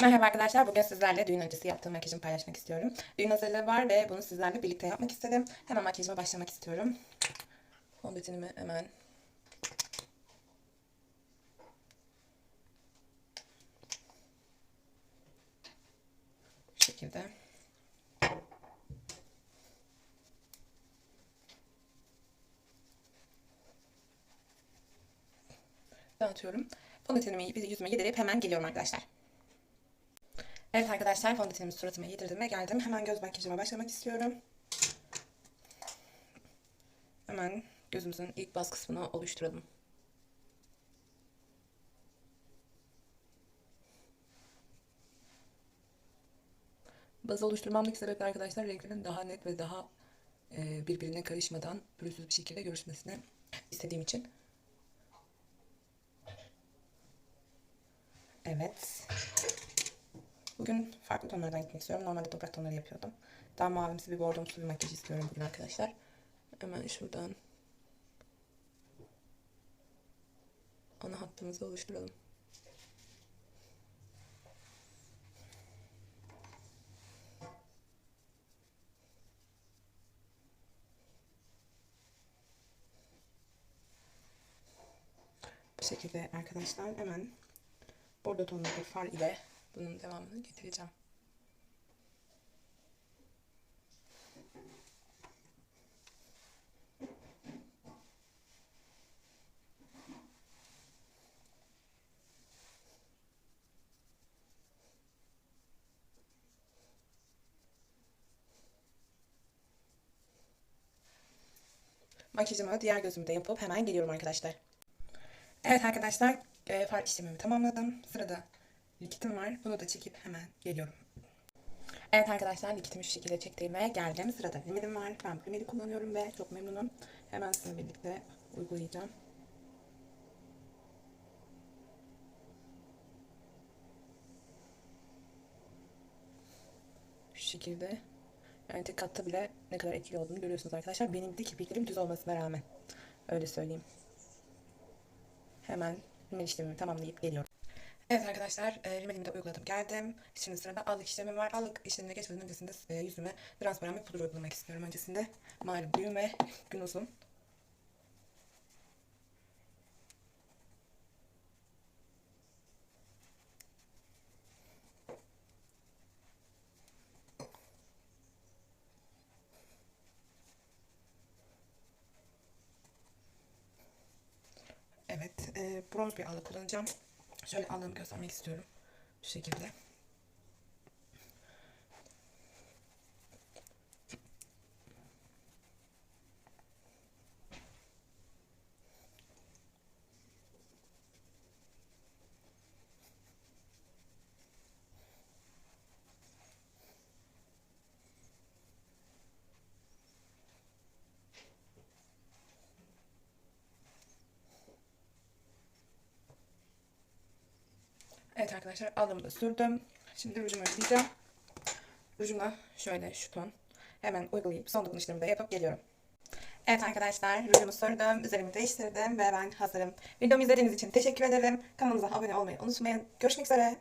Merhaba arkadaşlar. Bugün sizlerle düğün öncesi yaptığım makyajımı paylaşmak istiyorum. Düğün hazırlığı var ve bunu sizlerle birlikte yapmak istedim. Hemen makyajıma başlamak istiyorum. Fondötenimi hemen şu şekilde dağıtıyorum. Fondötenimi yüzüme yedirip hemen geliyorum arkadaşlar. Evet arkadaşlar fondötenimi suratıma yedirdim ve geldim. Hemen göz makyajıma başlamak istiyorum. Hemen gözümüzün ilk baz kısmını oluşturalım. Bazı oluşturmamdaki sebep arkadaşlar renklerin daha net ve daha e, birbirine karışmadan pürüzsüz bir şekilde görüşmesini istediğim için. Evet. Bugün farklı tonlardan gitmek istiyorum. Normalde toprak tonları yapıyordum. Daha mavimsi bir bordomsu bir makyaj istiyorum bugün arkadaşlar. Hemen şuradan ana hattımızı oluşturalım. Bu şekilde arkadaşlar hemen bordo tonlu bir far ile bunun devamını getireceğim. Makyajımı diğer gözümde yapıp hemen geliyorum arkadaşlar. Evet arkadaşlar e, far işlemimi tamamladım. Sırada likitim var. Bunu da çekip hemen geliyorum. Evet arkadaşlar likitimi şu şekilde çektiğime geldim. Sırada rimelim var. Ben bu rimeli kullanıyorum ve çok memnunum. Hemen sizinle birlikte uygulayacağım. Şu şekilde. Yani tek katta bile ne kadar etkili olduğunu görüyorsunuz arkadaşlar. Benim de kirpiklerim düz olmasına rağmen. Öyle söyleyeyim. Hemen rimel işlemimi tamamlayıp geliyorum. Evet arkadaşlar, e, rimelimi de uyguladım geldim. Şimdi sırada allık işlemim var. Allık işlemine geçmeden öncesinde yüzüme transparan bir pudra uygulamak istiyorum öncesinde. Malum ve gün uzun. Evet, e, bronz bir allık kullanacağım. Şöyle allığımı göstermek istiyorum. Şu şekilde. Evet arkadaşlar aldığımı da sürdüm. Şimdi rujumu uygulayacağım. Rujumla şöyle şu ton. Hemen uygulayıp son dokunuşlarımı da yapıp geliyorum. Evet arkadaşlar rujumu sürdüm. Üzerimi değiştirdim ve ben hazırım. Videomu izlediğiniz için teşekkür ederim. Kanalımıza abone olmayı unutmayın. Görüşmek üzere.